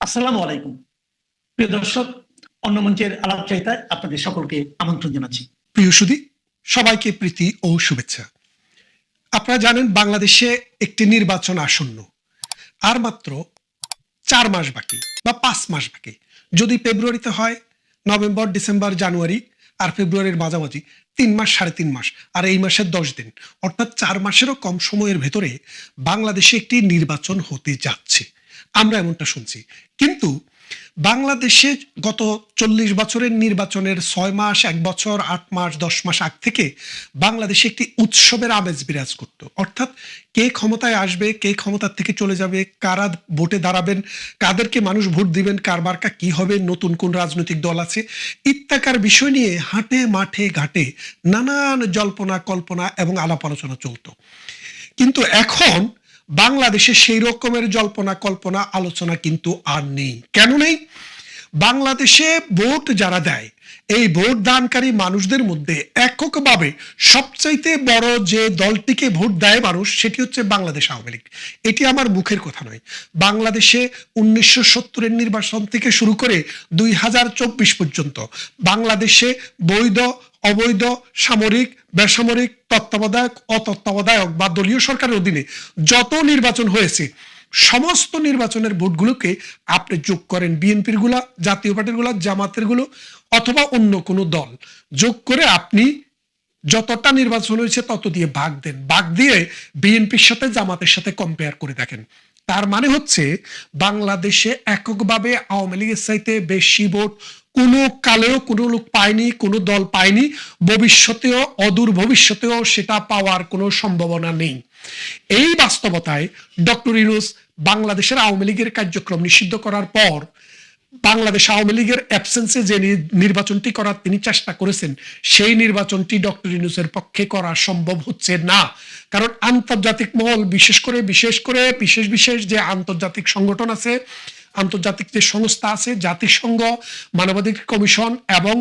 আসসালামু আলাইকুম। প্রিয় দর্শক, অন্য মঞ্চের আলাপ চাইতায় আপনাদের সকলকে আমন্ত্রণ জানাচ্ছি। প্রিয় সুদী সবাইকে প্রীতি ও শুভেচ্ছা। আপনারা জানেন বাংলাদেশে একটি নির্বাচন আসন্ন। আর মাত্র চার মাস বাকি, বা পাঁচ মাস বাকি। যদি ফেব্রুয়ারিতে হয়, নভেম্বর, ডিসেম্বর, জানুয়ারি, আর ফেব্রুয়ারির মাঝামাঝি, তিন মাস, সাড়ে তিন মাস, আর এই মাসের দশ দিন। অর্থাৎ চার মাসেরও কম সময়ের ভেতরে বাংলাদেশে একটি নির্বাচন হতে যাচ্ছে। আমরা এমনটা শুনছি। কিন্তু বাংলাদেশে গত চল্লিশ বছরের নির্বাচনের ছয় মাস, এক বছর, আট মাস, দশ মাস আগ থেকে বাংলাদেশে একটি উৎসবের আমেজ বিরাজ করত। অর্থাৎ কে ক্ষমতায় আসবে, কে ক্ষমতার থেকে চলে যাবে, কারা ভোটে দাঁড়াবেন, কাদেরকে মানুষ ভোট দিবেন, কার মার্কা কি হবে, নতুন কোন রাজনৈতিক দল আছে, ইত্যাকার বিষয় নিয়ে হাটে মাঠে ঘাটে নানান জল্পনা, কল্পনা এবং আলাপ আলোচনা চলতো। কিন্তু এখন বাংলাদেশে সেই রকমের জল্পনা, কল্পনা, আলোচনা কিন্তু আর নেই। কেন নেই? বাংলাদেশে ভোট যারা দেয়, এই ভোট দানকারী মানুষদের মধ্যে এককভাবে সবচাইতে বড় যে দলটিকে ভোট দেয় মানুষ, সেটি হচ্ছে বাংলাদেশ আওয়ামী লীগ। এটি আমার মুখের কথা নয়। বাংলাদেশে উনিশশো সত্তরের নির্বাচন থেকে শুরু করে দুই হাজার চব্বিশ পর্যন্ত বাংলাদেশে বৈধ, অবৈধ, সামরিক বেসামরিক তত্ত্বাবধায়ক, অতত্ত্বাবধায়ক বা দলীয় সরকারের অধীনে যত নির্বাচন হয়েছে, সমস্ত নির্বাচনের ভোটগুলোকে আপনি যোগ করেন বিএনপিরগুলা, জাতীয় পার্টিরগুলা, জামাতেরগুলো, অথবা অন্য কোনো দল। যোগ করে আপনি যতটা নির্বাচন হয়েছে তত দিয়ে ভাগ দেন। ভাগ দিয়ে বিএনপির সাথে, জামাতের সাথে কম্পেয়ার করে দেখেন। তার মানে হচ্ছে, বাংলাদেশে এককভাবে আওয়ামী লীগের চাইতে বেশি ভোট কোনো কালেও কোনো লোক পায়নি, কোনো দল পায়নি। ভবিষ্যতেও, অদূর ভবিষ্যতেও সেটা পাওয়ার কোনো সম্ভাবনা নেই। এই বাস্তবতায় ডক্টর ইউনুস বাংলাদেশের আওয়ামী লীগের কার্যক্রম নিষিদ্ধ করার পর বাংলাদেশ আওয়ামী লীগের অ্যাবসেন্সে যে নির্বাচনটি করার তিনি চেষ্টা করেছেন, সেই নির্বাচনটি ডক্টর ইউনুসের পক্ষে করা সম্ভব হচ্ছে না। কারণ আন্তর্জাতিক মহল, বিশেষ করে বিশেষ করে, বিশেষ বিশেষ যে আন্তর্জাতিক সংগঠন আছে আন্তর্জাতিক যে সংস্থা আছে, জাতিসংঘ, মানবাধিকার কমিশন এবং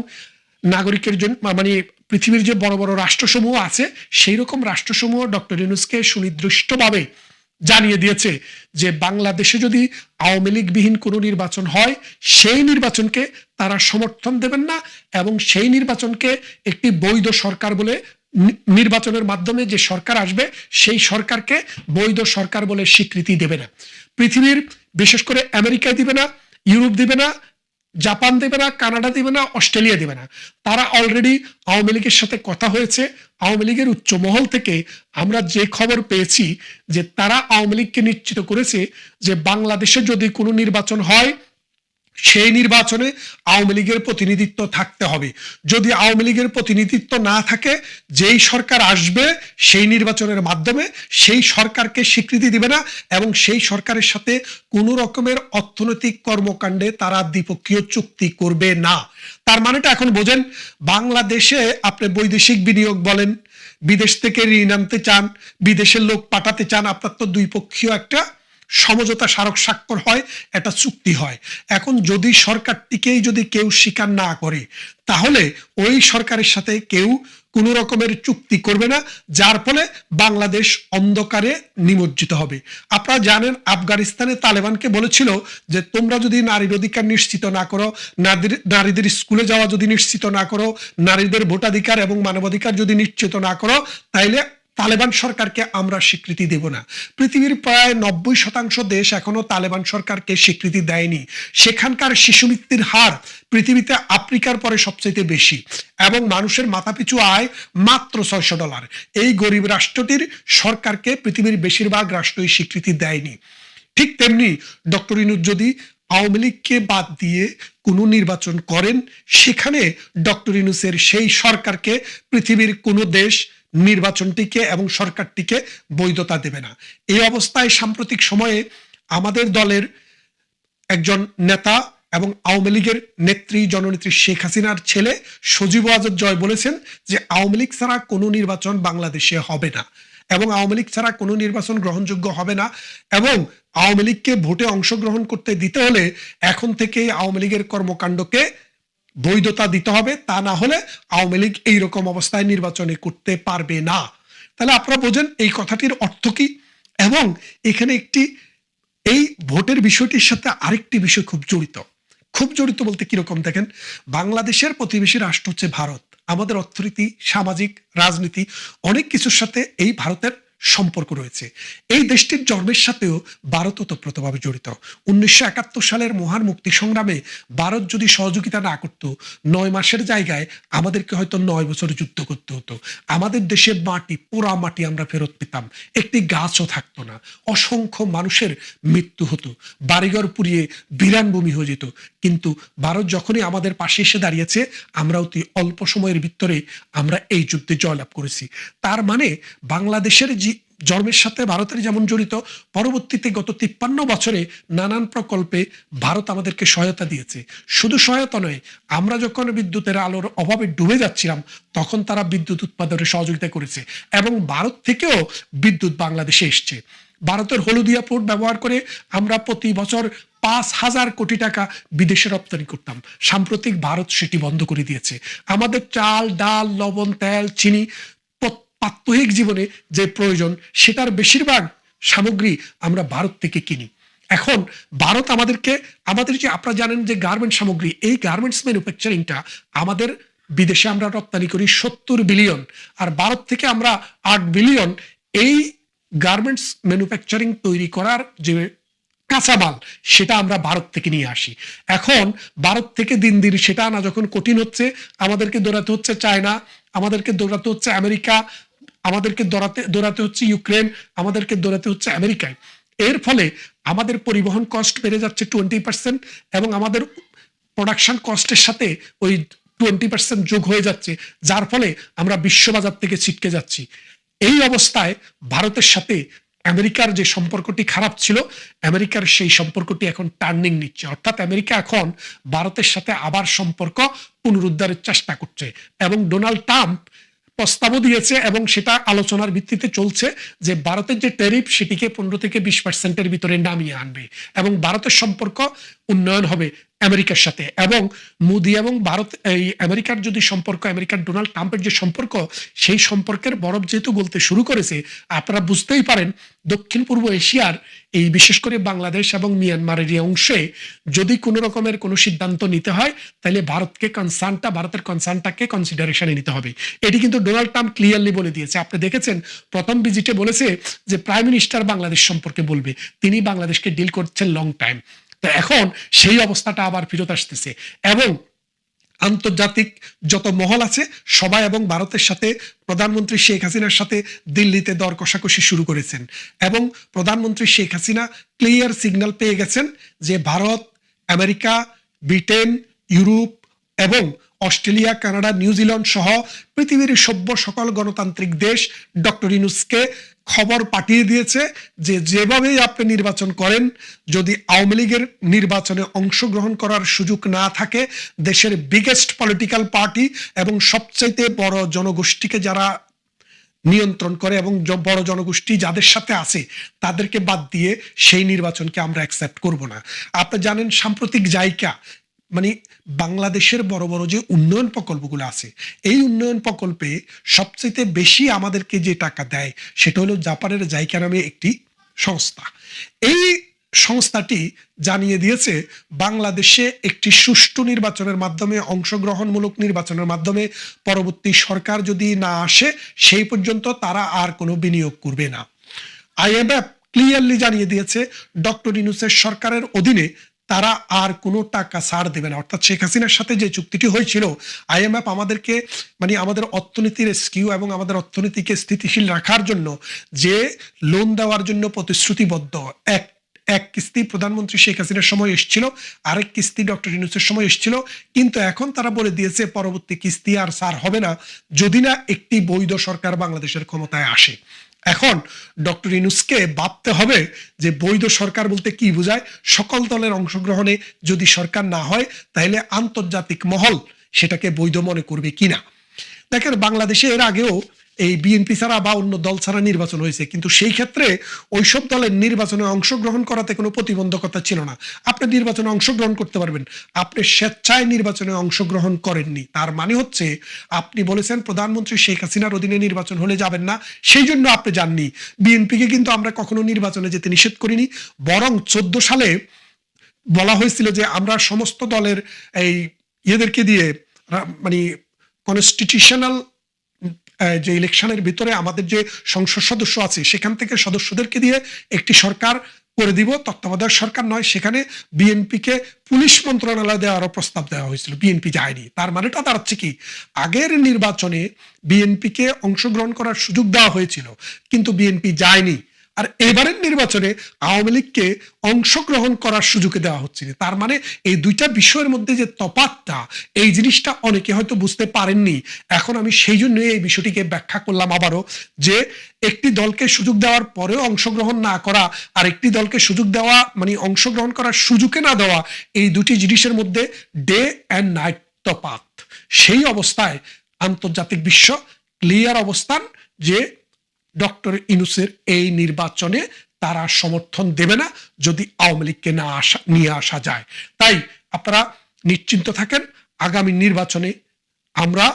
নাগরিকের জন্য মানে পৃথিবীর যে বড় বড় রাষ্ট্রসমূহ আছে সেই রকম রাষ্ট্রসমূহ ডক্টর ইউনুসকে সুনির্দিষ্টভাবে জানিয়ে দিয়েছে যে বাংলাদেশে যদি আওয়ামী লীগবিহীন কোনো নির্বাচন হয়, সেই নির্বাচনকে তারা সমর্থন দেবেন না এবং সেই নির্বাচনকে একটি বৈধ সরকার বলে নির্বাচনের মাধ্যমে যে সরকার আসবে, সেই সরকারকে বৈধ সরকার বলে স্বীকৃতি দেবে না। পৃথিবীর বিশেষ করে আমেরিকায় দিবে না, ইউরোপ দিবে না, জাপান দেবে না, কানাডা দিবে না, অস্ট্রেলিয়া দিবে না। তারা অলরেডি আওয়ামী লীগের সাথে কথা হয়েছে। আওয়ামী লীগের উচ্চ মহল থেকে আমরা যে খবর পেয়েছি যে তারা আওয়ামী লীগকে নিশ্চিত করেছে যে বাংলাদেশে যদি কোনো নির্বাচন হয় সেই নির্বাচনে আওয়ামী লীগের প্রতিনিধিত্ব থাকতে হবে। যদি আওয়ামী লীগের প্রতিনিধিত্ব না থাকে, যেই সরকার আসবে সেই নির্বাচনের মাধ্যমে সেই সরকারকে স্বীকৃতি দিবে না এবং সেই সরকারের সাথে কোনো রকমের অর্থনৈতিক কর্মকাণ্ডে তারা দ্বিপক্ষীয় চুক্তি করবে না। তার মানেটা এখন বোঝেন, বাংলাদেশে আপনি বৈদেশিক বিনিয়োগ বলেন, বিদেশ থেকে ঋণ আনতে চান, বিদেশের লোক পাঠাতে চান, আপনার তো দুই পক্ষীয় একটা সমঝোতা স্মারক স্বাক্ষর হয় একটা চুক্তি হয়। এখন যদি সরকারটিকেই যদি কেউ স্বীকার না করে, তাহলে ওই সরকারের সাথে কেউ কোনো রকমের চুক্তি করবে না, যার ফলে বাংলাদেশ অন্ধকারে নিমজ্জিত হবে। আপনারা জানেন, আফগানিস্তানে তালেবানকে বলেছিল যে, তোমরা যদি নারীর অধিকার নিশ্চিত না করো নারীদের স্কুলে যাওয়া যদি নিশ্চিত না করো, নারীদের ভোটাধিকার এবং মানবাধিকার যদি নিশ্চিত না করো, তাইলে তালেবান সরকারকে আমরা স্বীকৃতি দেব না। পৃথিবীর প্রায় নব্বই শতাংশ দেশ এখনও তালেবান সরকারকে স্বীকৃতি দেয়নি। সেখানকার শিশু মৃত্যুর হার পৃথিবীতে আফ্রিকার পরে সবচেয়ে বেশি এবং মানুষের মাথাপিছু আয় মাত্র ছয়শো ডলার। এই গরিব রাষ্ট্রটির সরকারকে পৃথিবীর বেশিরভাগ রাষ্ট্রই স্বীকৃতি দেয়নি। ঠিক তেমনি ডক্টর ইনুজ যদি আওয়ামী লীগকে বাদ দিয়ে কোনো নির্বাচন করেন, সেখানে ডক্টর ইনুসের সেই সরকারকে পৃথিবীর কোনো দেশ নির্বাচনটিকে এবং সরকারটিকে বৈধতা দেবে না। এই অবস্থায় সাম্প্রতিক সময়ে আমাদের দলের একজন নেতা এবং আওয়ামী লীগের নেত্রী, জননেত্রী শেখ হাসিনার ছেলে সজীব আজাদ জয় বলেছেন যে আওয়ামী লীগ ছাড়া কোনো নির্বাচন বাংলাদেশে হবে না এবং আওয়ামী লীগ ছাড়া কোনো নির্বাচন গ্রহণযোগ্য হবে না এবং আওয়ামী লীগকে ভোটে অংশগ্রহণ করতে দিতে হলে এখন থেকেই আওয়ামী লীগের কর্মকাণ্ডকে বৈধতা দিতে হবে, তা না হলে আওয়ামী লীগ এইরকম অবস্থায় নির্বাচনে করতে পারবে না। তাহলে আপনারা বোঝেন এই কথাটির অর্থ কি? এবং এখানে একটি, এই ভোটের বিষয়টির সাথে আরেকটি বিষয় খুব জড়িত। খুব জড়িত বলতে কীরকম দেখেন? বাংলাদেশের প্রতিবেশী রাষ্ট্র হচ্ছে ভারত। আমাদের অর্থনীতি, সামাজিক, রাজনীতি, অনেক কিছুর সাথে এই ভারতের সম্পর্ক রয়েছে। এই দেশটির জন্মের সাথেও ভারত ওতপ্রোতভাবে জড়িত। উনিশশো একাত্তর সালের মহান মুক্তি সংগ্রামে ভারত যদি সহযোগিতা না করত, নয় মাসের জায়গায় আমাদেরকে হয়তো নয় বছর যুদ্ধ করতে হতো। আমাদের দেশের মাটি, পোড়া মাটি আমরা ফেরত পেতাম। একটি গাছও থাকতো না। অসংখ্য মানুষের মৃত্যু হতো। বাড়িঘর পুড়িয়ে বিরান ভূমি হয়ে যেত। কিন্তু ভারত যখনই আমাদের পাশে এসে দাঁড়িয়েছে, আমরা অতি অল্প সময়ের ভিতরে আমরা এই যুদ্ধে জয়লাভ করেছি। তার মানে বাংলাদেশের যে জন্মের সাথে ভারতের যেমন জড়িত, পরবর্তীতে গত তিপ্পান্ন বছরে নানান প্রকল্পে ভারত আমাদেরকে সহায়তা দিয়েছে। শুধু সহায়তা নয়, আমরা যখন বিদ্যুতের আলোর অভাবে ডুবে যাচ্ছিলাম, তখন তারা বিদ্যুৎ উৎপাদনে সহযোগিতা করেছে এবং ভারত থেকেও বিদ্যুৎ বাংলাদেশে এসছে। ভারতের হলুদিয়া পোর্ট ব্যবহার করে আমরা প্রতি বছর পাঁচ হাজার কোটি টাকা বিদেশে রপ্তানি করতাম। সাম্প্রতিক ভারত সেটি বন্ধ করে দিয়েছে। আমাদের চাল, ডাল, লবণ, তেল, চিনি প্রাত্যহিক জীবনে যে প্রয়োজন, সেটার বেশিরভাগ সামগ্রী আমরা ভারত থেকে কিনি। এখন ভারত আমাদেরকে, আমাদের যে, আপনারা জানেন যে গার্মেন্ট সামগ্রী, এই গার্মেন্টস ম্যানুফ্যাকচারিংটা আমাদের বিদেশে আমরা রপ্তানি করি সত্তর বিলিয়ন আর ভারত থেকে আমরা আট বিলিয়ন এই গার্মেন্টস ম্যানুফ্যাকচারিং তৈরি করার যে কাঁচামাল, সেটা আমরা ভারত থেকে নিয়ে আসি। এখন ভারত থেকে দিন দিন সেটা আনা যখন কঠিন হচ্ছে, আমাদেরকে দৌড়াতে হচ্ছে চায়না, আমাদেরকে দৌড়াতে হচ্ছে আমেরিকা আমাদেরকে দৌড়াতে দৌড়াতে হচ্ছে ইউক্রেন, আমাদেরকে দৌড়াতে হচ্ছে আমেরিকায় এর ফলে আমাদের পরিবহন কস্ট বেড়ে যাচ্ছে টোয়েন্টি পার্সেন্ট এবং আমাদের প্রোডাকশন কস্টের সাথে ওই টোয়েন্টি পার্সেন্ট যোগ হয়ে যাচ্ছে, যার ফলে আমরা বিশ্ববাজার থেকে ছিটকে যাচ্ছি। এই অবস্থায় ভারতের সাথে আমেরিকার যে সম্পর্কটি খারাপ ছিল, আমেরিকার সেই সম্পর্কটি এখন টার্নিং নিচ্ছে। অর্থাৎ আমেরিকা এখন ভারতের সাথে আবার সম্পর্ক পুনরুদ্ধারের চেষ্টা করছে এবং ডোনাল্ড ট্রাম্প প্রস্তাবও দিয়েছে এবং সেটা আলোচনার ভিত্তিতে চলছে যে ভারতের যে ট্যারিফ সেটিকে পনেরো থেকে বিশ পার্সেন্টের ভিতরে নামিয়ে আনবে এবং ভারতের সম্পর্ক উন্নয়ন হবে। আমেরিকার সাথে। এবং মোদি এবং ভারত, এই আমেরিকার যদি সম্পর্ক, আমেরিকার ডোনাল্ড ট্রাম্পের যে সম্পর্ক, সেই সম্পর্কের বরফ যেহেতু গলতে শুরু করেছে, আপনারা বুঝতেই পারেন দক্ষিণ পূর্ব এশিয়ার এই বিশেষ করে বাংলাদেশ এবং মিয়ানমারের এই অংশে যদি কোনো রকমের কোনো সিদ্ধান্ত নিতে হয়, তাহলে ভারতকে কনসার্নটা ভারতের কনসার্নটাকে কনসিডারেশনে নিতে হবে। এটি কিন্তু ডোনাল্ড ট্রাম্প ক্লিয়ারলি বলে দিয়েছে। আপনি দেখেছেন, প্রথম ভিজিটে বলেছে যে প্রাইম মিনিস্টার বাংলাদেশ সম্পর্কে বলবে। তিনি বাংলাদেশকে ডিল করছেন লং টাইম তো এখন সেই অবস্থাটা আবার ফেরত আসতেছে। এবং আন্তর্জাতিক যত মহল আছে, সবাই এবং ভারতের সাথে প্রধানমন্ত্রী শেখ হাসিনার সাথে দিল্লিতে দর কষাকষি শুরু করেছেন। এবং প্রধানমন্ত্রী শেখ হাসিনা ক্লিয়ার সিগন্যাল পেয়ে গেছেন যে ভারত, আমেরিকা, ব্রিটেন, ইউরোপ এবং অস্ট্রেলিয়া, কানাডা নিউজিল্যান্ড সহ পৃথিবীর সভ্য সকল গণতান্ত্রিক দেশ ডক্টর ইনুসকে খবর পাঠিয়ে দিয়েছে যে যেভাবেই আপনি নির্বাচন করেন, যদি আওয়ামী লীগের নির্বাচনে অংশগ্রহণ করার সুযোগ না থাকে, দেশের বিগেস্ট পলিটিক্যাল পার্টি এবং সবচাইতে বড় জনগোষ্ঠীকে যারা নিয়ন্ত্রণ করে এবং বড় জনগোষ্ঠী যাদের সাথে আছে, তাদেরকে বাদ দিয়ে সেই নির্বাচনকে আমরা অ্যাকসেপ্ট করব না। আপনি জানেন সাম্প্রতিক জায়গা মানে বাংলাদেশের বড় বড় যে উন্নয়ন প্রকল্পগুলো আছে, এই উন্নয়ন প্রকল্পে সবচেয়ে বেশি আমাদেরকে যে টাকা দেয় সেটা হলো জাপানের জাইকা নামে একটি সংস্থা। এই সংস্থাটি জানিয়ে দিয়েছে, বাংলাদেশে একটি সুষ্ঠু নির্বাচনের মাধ্যমে, অংশগ্রহণমূলক নির্বাচনের মাধ্যমে পরবর্তী সরকার যদি না আসে, সেই পর্যন্ত তারা আর কোনো বিনিয়োগ করবে না। আইএমএফ ক্লিয়ারলি জানিয়ে দিয়েছে, ডক্টর ইনুসের সরকারের অধীনে তারা আর কোনো টাকা ছাড় দেবে না। অর্থাৎ শেখ হাসিনার সাথে যে চুক্তিটি হয়েছিল আইএমএফ আমাদেরকে মানে আমাদের অর্থনীতির স্কিউ এবং আমাদের অর্থনীতিকে স্থিতিশীল রাখার জন্য যে লোন দেওয়ার জন্য প্রতিশ্রুতিবদ্ধ, এক এক কিস্তি প্রধানমন্ত্রী শেখ হাসিনার সময় এসেছিল, আরেক কিস্তি ডক্টর ইনুসের সময় এসেছিল। কিন্তু এখন তারা বলে দিয়েছে, পরবর্তী কিস্তি আর সার হবে না, যদি না একটি বৈধ সরকার বাংলাদেশের ক্ষমতায় আসে। এখন ডক্টর ইনুসকে ভাবতে হবে যে বৈধ সরকার বলতে কি বোঝায়? সকল দলের অংশগ্রহণে যদি সরকার না হয়, তাহলে আন্তর্জাতিক মহল সেটাকে বৈধ মনে করবে কিনা? দেখেন, বাংলাদেশে এর আগেও এই বিএনপি ছাড়া বা অন্য দল ছাড়া নির্বাচন হয়েছে। কিন্তু সেই ক্ষেত্রে ওইসব দলের নির্বাচনে অংশগ্রহণ করাতে কোনো প্রতিবন্ধকতা ছিল না। আপনি নির্বাচনে অংশগ্রহণ করতে পারবেন। আপনি স্বেচ্ছায় নির্বাচনে অংশগ্রহণ করেননি। তার মানে হচ্ছে, আপনি বলেছেন প্রধানমন্ত্রী শেখ হাসিনার অধীনে নির্বাচন হলে যাবেন না। সেই জন্য আপনি যাননি। বিএনপিকে কিন্তু আমরা কখনো নির্বাচনে যেতে নিষেধ করিনি। বরং চোদ্দ সালে বলা হয়েছিল যে আমরা সমস্ত দলের এই ইয়েদেরকে দিয়ে মানে কনস্টিটিউশনাল যে ইলেকশনের ভিতরে আমাদের যে সংসদ সদস্য আছে, সেখান থেকে সদস্যদেরকে দিয়ে একটি সরকার করে দিব। তত্ত্বাবধায়ক সরকার নয়, সেখানে বিএনপিকে পুলিশ মন্ত্রণালয় দেওয়ারও প্রস্তাব দেওয়া হয়েছিল, বিএনপি যায়নি তার মানেটা দাঁড়াচ্ছে কি? আগের নির্বাচনে বিএনপিকে অংশগ্রহণ করার সুযোগ দেওয়া হয়েছিল, কিন্তু বিএনপি যায়নি। আর এবারের নির্বাচনে আওয়ামী লীগকে অংশগ্রহণ করার সুযোগ দেওয়া হচ্ছে। তার মানে এই দুইটা বিষয়ের মধ্যে যে তফাতটা এই জিনিসটা অনেকে হয়তো বুঝতে পারেননি এখন আমি সেই জন্য এই বিষয়টিকে ব্যাখ্যা করলাম আবারও যে একটি দলকে সুযোগ দেওয়ার পরেও অংশগ্রহণ না করা আর একটি দলকে সুযোগ দেওয়া মানে অংশগ্রহণ করার সুযোগে না দেওয়া, এই দুটি জিনিসের মধ্যে ডে অ্যান্ড নাইট তফাত সেই অবস্থায় আন্তর্জাতিক বিশ্ব ক্লিয়ার অবস্থান যে ডক্টর ইনুসের এই নির্বাচনে তারা সমর্থন দেবে না যদি আওয়ামী লীগকে না আসা, নিয়ে আসা যায়। তাই আপনারা নিশ্চিন্ত থাকেন, আগামী নির্বাচনে আমরা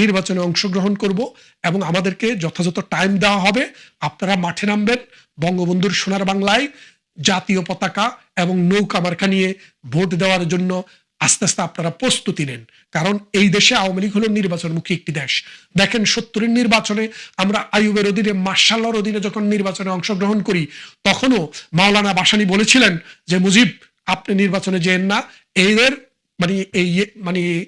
নির্বাচনে অংশগ্রহণ করব এবং আমাদেরকে যথাযথ টাইম দেওয়া হবে। আপনারা মাঠে নামবেন, বঙ্গবন্ধুর সোনার বাংলায় জাতীয় পতাকা এবং নৌকা মার্কা নিয়ে ভোট দেওয়ার জন্য আস্তে আস্তে আপনারা প্রস্তুতি নেন। কারণ এই দেশে আওয়ামী লীগ হলো নির্বাচনমুখী একটি দেশ। দেখেন সত্তরের নির্বাচনে আমরা আইয়ুবের অধীনে মার্শাল্লার অধীনে যখন নির্বাচনে অংশগ্রহণ করি, তখনও মাওলানা বাসানি বলেছিলেন যে, মুজিব, আপনি নির্বাচনে যেন না, এদের মানে এই ইয়ে- মানে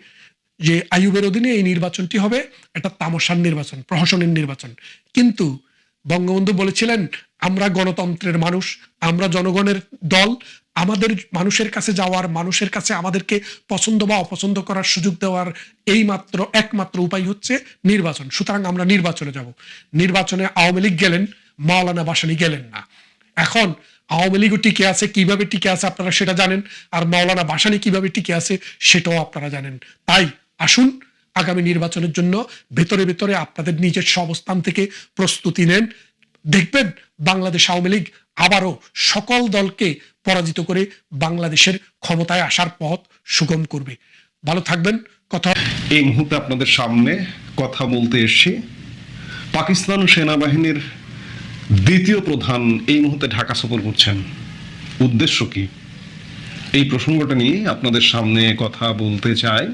যে আইয়ুবের অধীনে এই নির্বাচনটি হবে, এটা তামসার নির্বাচন, প্রহসনের নির্বাচন। কিন্তু বঙ্গবন্ধু বলেছিলেন, আমরা গণতন্ত্রের মানুষ, আমরা জনগণের দল আমাদের মানুষের কাছে যাওয়ার, মানুষের কাছে আমাদেরকে পছন্দ বা অপছন্দ করার সুযোগ দেওয়ার এই মাত্র একমাত্র উপায় হচ্ছে নির্বাচন। সুতরাং আমরা নির্বাচনে যাব। নির্বাচনে আওয়ামী লীগ গেলেন, মাওলানা বাসানি গেলেন না। এখন আওয়ামী লীগও টিকে আছে, কীভাবে টিকে আছে আপনারা সেটা জানেন, আর মাওলানা বাসানি কীভাবে টিকে আছে সেটাও আপনারা জানেন। তাই আসুন, আগামী নির্বাচনের জন্য ভেতরে ভেতরে আপনাদের নিজস্ব অবস্থান থেকে প্রস্তুতি নেন। দেখবেন বাংলাদেশ আওয়ামী লীগ আবারও সকল দলকে পরাজিত করে বাংলাদেশের ক্ষমতায় আসার পথ সুগম করবে। ভালো থাকবেন, কথা এই মুহূর্তে আপনাদের সামনে কথা বলতে এসেছি। পাকিস্তান সেনাবাহিনীর দ্বিতীয় প্রধান এই মুহূর্তে ঢাকা সফর করছেন। উদ্দেশ্য কি? এই প্রসঙ্গটা নিয়ে আপনাদের সামনে কথা বলতে চাই।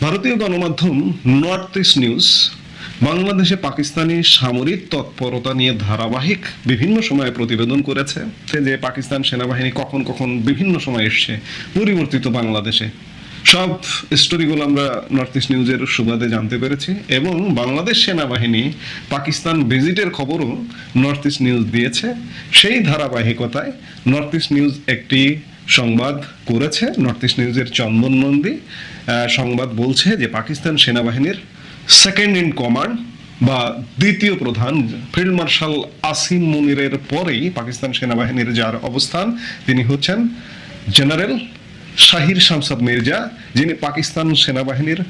ভারতীয় গণমাধ্যম নর্থ ইস্ট নিউজ বাংলাদেশে পাকিস্তানি সামরিক তৎপরতা নিয়ে ধারাবাহিক বিভিন্ন সময়ে প্রতিবেদন করেছে যে পাকিস্তান সেনাবাহিনী কখন কখন বিভিন্ন সময় এসছে, পরিবর্তিত বাংলাদেশে। সব স্টোরিগুলো আমরা নর্থ ইস্ট নিউজের সুবাদে জানতে পেরেছি এবং বাংলাদেশ সেনাবাহিনী পাকিস্তান ভিজিটের খবরও নর্থ ইস্ট নিউজ দিয়েছে। সেই ধারাবাহিকতায় নর্থ ইস্ট নিউজ একটি সংবাদ করেছে নর্থ ইস্ট নিউজের চন্দন নন্দী। সংবাদ বলছে যে পাকিস্তান সেনাবাহিনীর সেকেন্ড ইন কমান্ড বা দ্বিতীয় প্রধান ফিল্ড মার্শাল আসিম মুনিরের পরেই পাকিস্তান সেনাবাহিনীর যার অবস্থান, তিনি হচ্ছেন জেনারেল শাহির শামসাদ মির্জা, যিনি পাকিস্তান সেনাবাহিনীর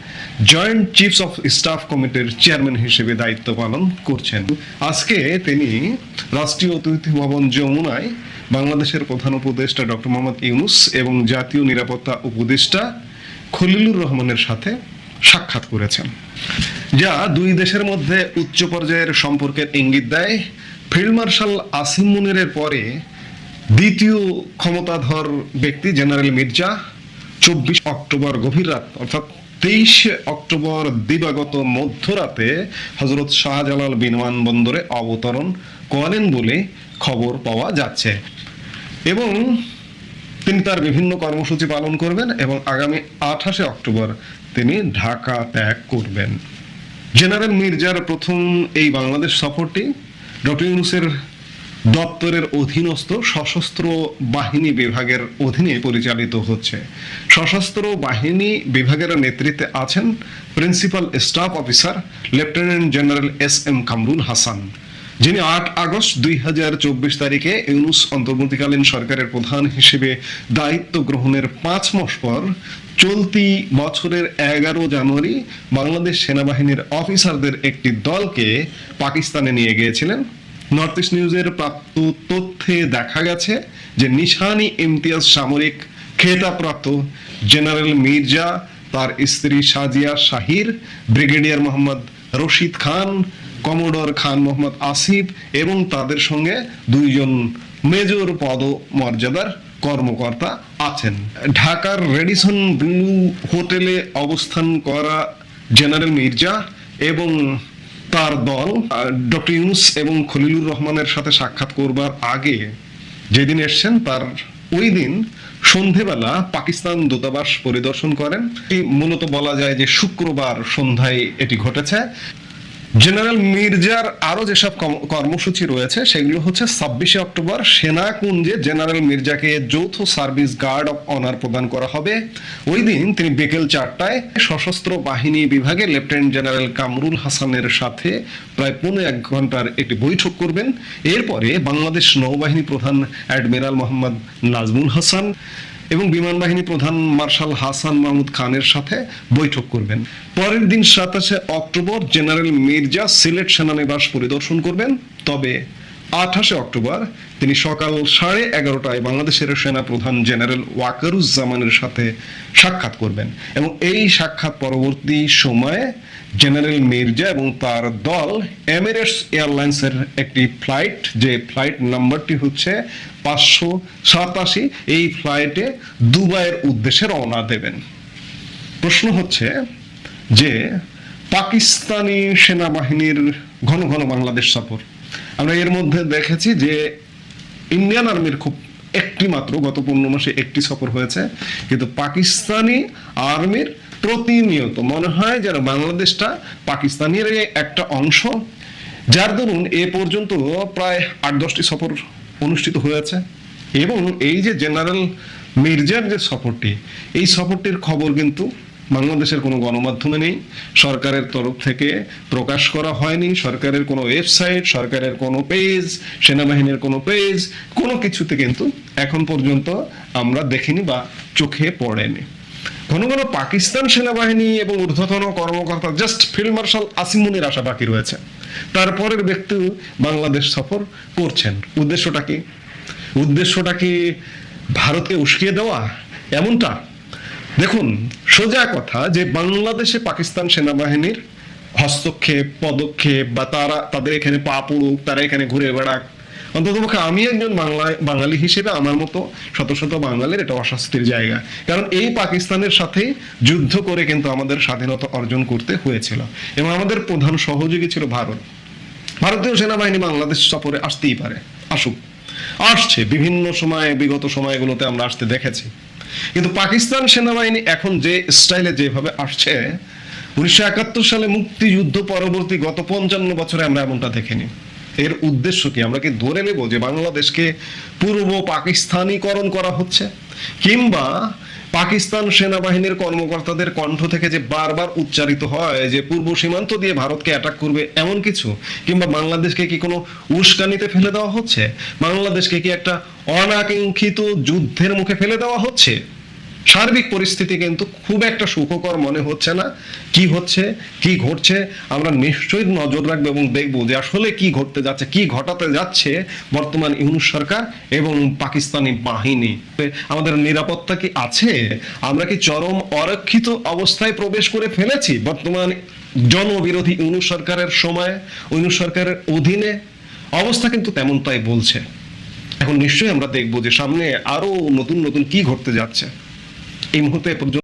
জয়েন্ট চিফস অফ স্টাফ কমিটির চেয়ারম্যান হিসেবে দায়িত্ব পালন করছেন। আজকে তিনি রাষ্ট্রীয় অতিথি ভবন যমুনায় বাংলাদেশের প্রধান উপদেষ্টা ডক্টর মোহাম্মদ ইউনুস এবং জাতীয় নিরাপত্তা উপদেষ্টা খলিলুর রহমানের সাথে সাক্ষাৎ করেছেন। যা দুই দেশের মধ্যে উচ্চ পর্যায়ের সম্পর্কের ইঙ্গিত দেয়। ফিল্ড মার্শাল আসিম মুনিরের পরে দ্বিতীয় ক্ষমতাধর ব্যক্তি জেনারেল মির্জা, চব্বিশ অক্টোবর গভীর রাত, অর্থাৎ তেইশে অক্টোবর দিবাগত মধ্যরাতে হজরত শাহজালাল বিমানবন্দরে অবতরণ করেন বলে খবর পাওয়া যাচ্ছে। এবং তিনি তার বিভিন্ন কর্মসূচি পালন করবেন এবং আগামী আঠাশে অক্টোবর তিনি ঢাকা ত্যাগ করবেন। জেনারেল মির্জার প্রথম এই বাংলাদেশ সফরটি ডক্টর ইউনুসের দপ্তরের অধীনস্থ সশস্ত্র বাহিনী বিভাগের অধীনে পরিচালিত হচ্ছে। সশস্ত্র বাহিনী বিভাগের নেতৃত্বে আছেন principal staff officer lieutenant general S M Kamrul Hasan, যিনি আট আগস্ট দুই হাজার চব্বিশ তারিখে ইউনুস অন্তর্বর্তীকালীন সরকারের প্রধান হিসেবে দায়িত্ব গ্রহণের পাঁচ মাস পর চলতি বছরের এগারো জানুয়ারি বাংলাদেশ সেনাবাহিনীর অফিসারদের একটি দলকে পাকিস্তানে নিয়ে গিয়েছিলেন। নর্থ ইস্ট নিউজের প্রাপ্ত তথ্যে দেখা গেছে যে নিশানি ইমতিয়াজ সামরিক খেতাবপ্রাপ্ত জেনারেল মির্জা, তার স্ত্রী সাজিয়া শাহির, ব্রিগেডিয়ার মোহাম্মদ রশিদ খান, কমোডর খান মোহাম্মদ আসিফ এবং তাদের সঙ্গে দুইজন মেজর পদ মর্যাদার কর্মকর্তা আছেন। ঢাকার রেডিসন ব্লু হোটেলে অবস্থান করা জেনারেল মির্জা এবং তার দল ডক্টর ইউনুস এবং খলিলুর রহমানের সাথে সাক্ষাৎ করবার আগে যেদিন এসছেন, তার ওই দিন সন্ধেবেলা পাকিস্তান দূতাবাস পরিদর্শন করেন। মূলত বলা যায় যে শুক্রবার সন্ধ্যায় এটি ঘটেছে। জেনারেল মির্জার আরও যেসব কর্মসূচি রয়েছে, সেগুলো হচ্ছে ছাব্বিশে অক্টোবর সেনাকুঞ্জে জেনারেল মির্জাকে যৌথ সার্ভিস গার্ড অফ অনার প্রদান করা হবে। ওই দিন তিনি বিকেল চারটায় সশস্ত্র বাহিনী বিভাগে লেফটেন্যান্ট জেনারেল কামরুল হাসানের সাথে প্রায় পৌনে এক ঘণ্টার একটি বৈঠক করবেন। এরপরে বাংলাদেশ নৌবাহিনী প্রধান অ্যাডমিরাল মোহাম্মদ নাজমুল হাসান এবং বিমান বাহিনী প্রধান মার্শাল হাসান মাহমুদ খানের সাথে বৈঠক করবেন। পরের দিন সাতাশে অক্টোবর জেনারেল মির্জা সিলেট সেনানিবাস পরিদর্শন করবেন। তবে আঠাশে অক্টোবর, তিনি সকাল সাড়ে এগারোটায় বাংলাদেশের সেনা প্রধান জেনারেল ওয়াকারুজ্জামানের সাথে সাক্ষাৎ করবেন এবং এই সাক্ষাৎ পরবর্তী সময়ে জেনারেল মির্জা এবং তার দল এমিরেটস এয়ারলাইন্সের একটি ফ্লাইট, যে ফ্লাইট নাম্বারটি হচ্ছে পাঁচশো সাতাশি, এই ফ্লাইটে দুবাইয়ের উদ্দেশ্যে রওনা দেবেন। প্রশ্ন হচ্ছে যে, পাকিস্তানি সেনাবাহিনীর ঘন ঘন বাংলাদেশ সফর আমরা এর মধ্যে দেখেছি যে ইন্ডিয়ান আর্মির খুব একটি মাত্র, গত পনেরো মাসে একটি সফর হয়েছে। কিন্তু পাকিস্তানি আর্মির প্রতিনিয়ত, মনে হয় যেন বাংলাদেশটা পাকিস্তানের একটা অংশ। যার দরুন এ পর্যন্ত প্রায় আট দশটি সফর অনুষ্ঠিত হয়েছে। এবং এই যে জেনারেল মির্জার যে সফরটি, এই সফরটির খবর কিন্তু বাংলাদেশের কোনো গণমাধ্যমে নেই, সরকারের তরফ থেকে প্রকাশ করা হয়নি, সরকারের কোনো ওয়েবসাইট, সরকারের কোনো পেজ, সেনাবাহিনীর কোনো পেজ, কোনো কিছুতে কিন্তু এখন পর্যন্ত আমরা দেখিনি বা চোখে পড়েনি। ঘন ঘন পাকিস্তান সেনাবাহিনী এবং ঊর্ধ্বতন কর্মকর্তা জাস্ট ফিল্ড মার্শাল আসিমুনির আশা বাকি রয়েছে। তারপরের ব্যক্তি বাংলাদেশ সফর করছেন। উদ্দেশ্যটা কি? উদ্দেশ্যটা কি ভারতকে উস্কিয়ে দেওয়া? এমনটা দেখুন, সোজা কথা যে বাংলাদেশে পাকিস্তান সেনাবাহিনীর হস্তক্ষেপ, পদক্ষেপ বা তারা, তাদের এখানে পা পড়ুক, তারা এখানে ঘুরে বেড়াক, অন্ততপক্ষে আমি একজন বাংলা বাঙালি হিসেবে আমার মতো শত শত বাঙালির এটা অস্বস্তির জায়গা। কারণ এই পাকিস্তানের সাথে যুদ্ধ করে কিন্তু আমাদের স্বাধীনতা অর্জন করতে হয়েছিল। এবং আমাদের প্রধান সহযোগী ছিল ভারত। ভারতীয় সেনাবাহিনী বাংলাদেশ সফরে আসতেই পারে, আসুক। আসছে, বিভিন্ন সময়ে, বিগত সময়গুলোতে আমরা আসতে দেখেছি। কিন্তু পাকিস্তান সেনাবাহিনী এখন যে স্টাইলে যেভাবে আসছে, উনিশশো একাত্তর সালে মুক্তিযুদ্ধ পরবর্তী গত পঞ্চান্ন বছরে আমরা এমনটা দেখিনি। এর উদ্দেশ্য কি? আমরা কি ধরে নেব যে বাংলাদেশকে পূর্ব পাকিস্তানিকরণ করা হচ্ছে? কিংবা পাকিস্তান সেনাবাহিনীর কর্মকর্তাদের কণ্ঠ থেকে যে বারবার উচ্চারিত হয় যে পূর্ব সীমান্ত দিয়ে ভারতকে অ্যাটাক করবে এমন কিছু, কিংবা বাংলাদেশকে কি কোনো উস্কানিতে ফেলে দেওয়া হচ্ছে? বাংলাদেশকে কি একটা অনাকাঙ্ক্ষিত যুদ্ধের মুখে ফেলে দেওয়া হচ্ছে? সার্বিক পরিস্থিতি কিন্তু খুব একটা সুখকর মনে হচ্ছে না। কি হচ্ছে, কি ঘটছে, আমরা নিশ্চয়ই নজর রাখব এবং দেখব যে আসলে কি ঘটতে যাচ্ছে, কি ঘটাতে যাচ্ছে বর্তমান ইউনুস সরকার এবং পাকিস্তানি বাহিনী। আমাদের নিরাপত্তা কি আছে? আমরা কি চরম অরক্ষিত অবস্থায় প্রবেশ করে ফেলেছি বর্তমান জনবিরোধী ইউনুস সরকারের সময়, ইউনুস সরকারের অধীনে? অবস্থা কিন্তু তেমনটাই বলছে। এখন নিশ্চয়ই আমরা দেখব যে সামনে আরও নতুন নতুন কি ঘটতে যাচ্ছে। এই মুহূর্তে এ পর্যন্ত